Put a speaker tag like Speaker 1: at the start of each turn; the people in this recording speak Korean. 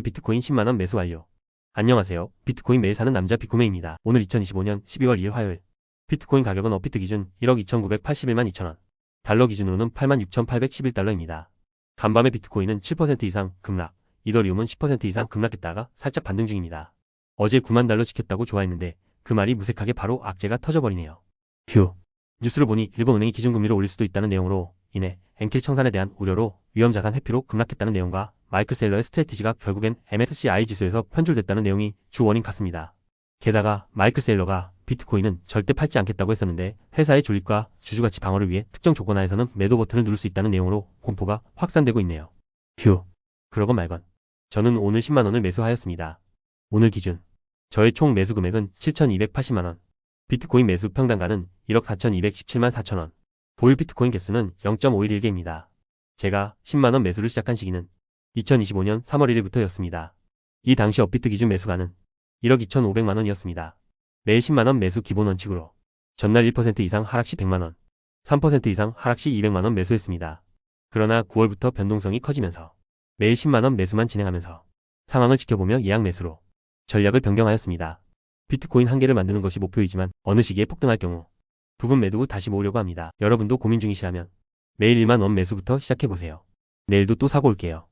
Speaker 1: 비트코인 10만원 매수 완료. 안녕하세요. 비트코인 매일 사는 남자 비코메입니다. 오늘 2025년 12월 2일 화요일. 비트코인 가격은 업비트 기준 1억 2,981만 2천원. 달러 기준으로는 86,811달러입니다. 간밤에 비트코인은 7% 이상 급락, 이더리움은 10% 이상 급락했다가 살짝 반등 중입니다. 어제 9만 달러 지켰다고 좋아했는데 그 말이 무색하게 바로 악재가 터져버리네요. 휴. 뉴스를 보니 일본 은행이 기준금리를 올릴 수도 있다는 내용으로 인해 엔킬 청산에 대한 우려로 위험자산 회피로 급락했다는 내용과 마이크 셀러의 스트레티지가 결국엔 MSCI 지수에서 편줄됐다는 내용이 주 원인 같습니다. 게다가 마이크 셀러가 비트코인은 절대 팔지 않겠다고 했었는데 회사의 조립과 주주가치 방어를 위해 특정 조건 하에서는 매도 버튼을 누를 수 있다는 내용으로 공포가 확산되고 있네요. 휴. 그러건 말건. 저는 오늘 10만원을 매수하였습니다. 오늘 기준. 저의 총 매수 금액은 7,280만원. 비트코인 매수 평단가는 1억 4,217만 4천원. 보유 비트코인 개수는 0.511개입니다. 제가 10만원 매수를 시작한 시기는 2025년 3월 1일부터였습니다. 이 당시 업비트 기준 매수가는 1억 2,500만원이었습니다. 매일 10만원 매수 기본 원칙으로 전날 1% 이상 하락 시 100만원, 3% 이상 하락 시 200만원 매수했습니다. 그러나 9월부터 변동성이 커지면서 매일 10만원 매수만 진행하면서 상황을 지켜보며 예약 매수로 전략을 변경하였습니다. 비트코인 한 개를 만드는 것이 목표이지만 어느 시기에 폭등할 경우 부분 매도 후 다시 모으려고 합니다. 여러분도 고민 중이시라면 매일 1만 원 매수부터 시작해보세요. 내일도 또 사고 올게요.